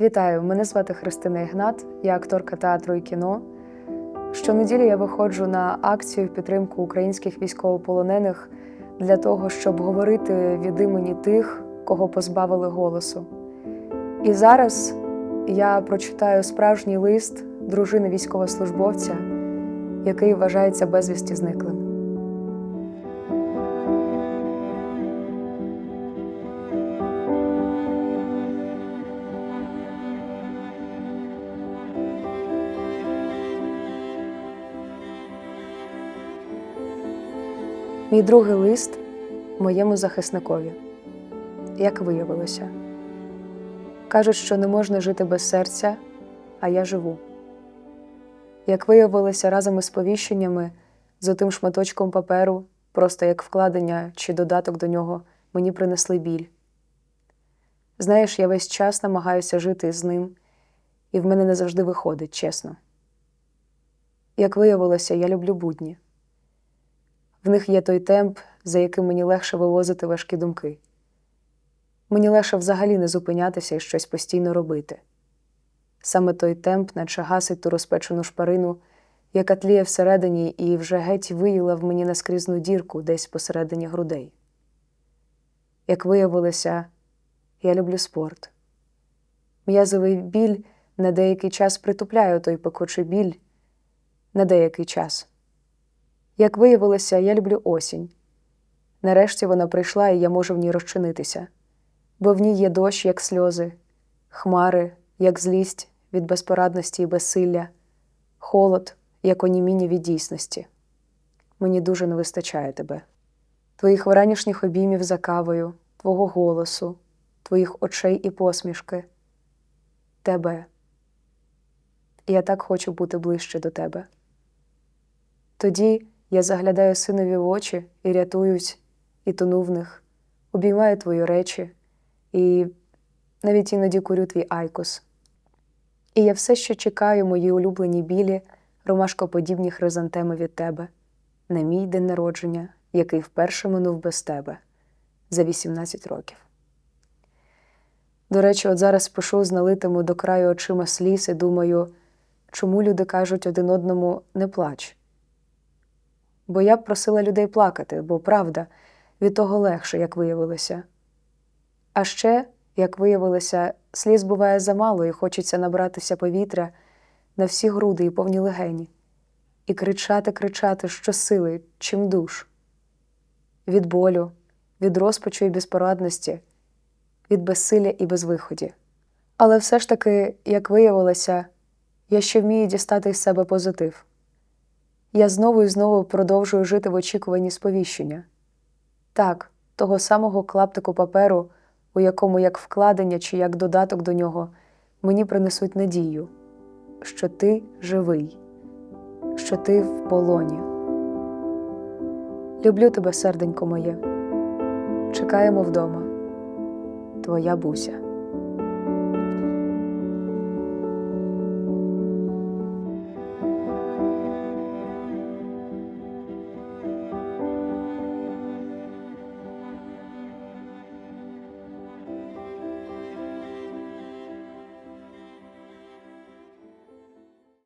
Вітаю! Мене звати Христина Ігнат, я акторка театру і кіно. Щонеділі я виходжу на акцію в підтримку українських військовополонених для того, щоб говорити від імені тих, кого позбавили голосу. І зараз я прочитаю справжній лист дружини військовослужбовця, який вважається безвісті зниклим. Мій другий лист моєму захисникові. Як виявилося, кажуть, що не можна жити без серця, а я живу. Як виявилося разом із сповіщеннями, з отим шматочком паперу, просто як вкладення чи додаток до нього, мені принесли біль. Знаєш, я весь час намагаюся жити з ним, і в мене не завжди виходить, чесно. Як виявилося, я люблю будні. В них є той темп, за яким мені легше вивозити важкі думки. Мені легше взагалі не зупинятися і щось постійно робити. Саме той темп, наче гасить ту розпечену шпарину, яка тліє всередині і вже геть виїла в мені наскрізну дірку десь посередині грудей. Як виявилося, я люблю спорт. М'язовий біль на деякий час притупляє той пекучий біль на деякий час. Як виявилося, я люблю осінь. Нарешті вона прийшла, і я можу в ній розчинитися, бо в ній є дощ, як сльози, хмари, як злість від безпорадності і безсилля, холод, як оніміння від дійсності. Мені дуже не вистачає тебе, твоїх вранішніх обіймів за кавою, твого голосу, твоїх очей і посмішки, тебе. Я так хочу бути ближче до тебе. Тоді я заглядаю синові в очі і рятуюсь, і тону в них, обіймаю твої речі, і навіть іноді курю твій айкос. І я все ще чекаю мої улюблені білі, ромашкоподібні хризантеми від тебе, на мій день народження, який вперше минув без тебе за 18 років. До речі, от зараз пишу з налитими до краю очима сліз і думаю, чому люди кажуть один одному не плач. Бо я б просила людей плакати, бо правда, від того легше, як виявилося. А ще, як виявилося, сліз буває замало і хочеться набратися повітря на всі груди і повні легені, і кричати, кричати щосили, чим душ. Від болю, від розпачу і безпорадності, від безсилля і безвиході. Але все ж таки, як виявилося, я ще вмію дістати із себе позитив. Я знову і знову продовжую жити в очікуванні сповіщення. Так, того самого клаптику паперу, у якому як вкладення чи як додаток до нього мені принесуть надію, що ти живий, що ти в полоні. Люблю тебе, серденько моє. Чекаємо вдома. Твоя Буся.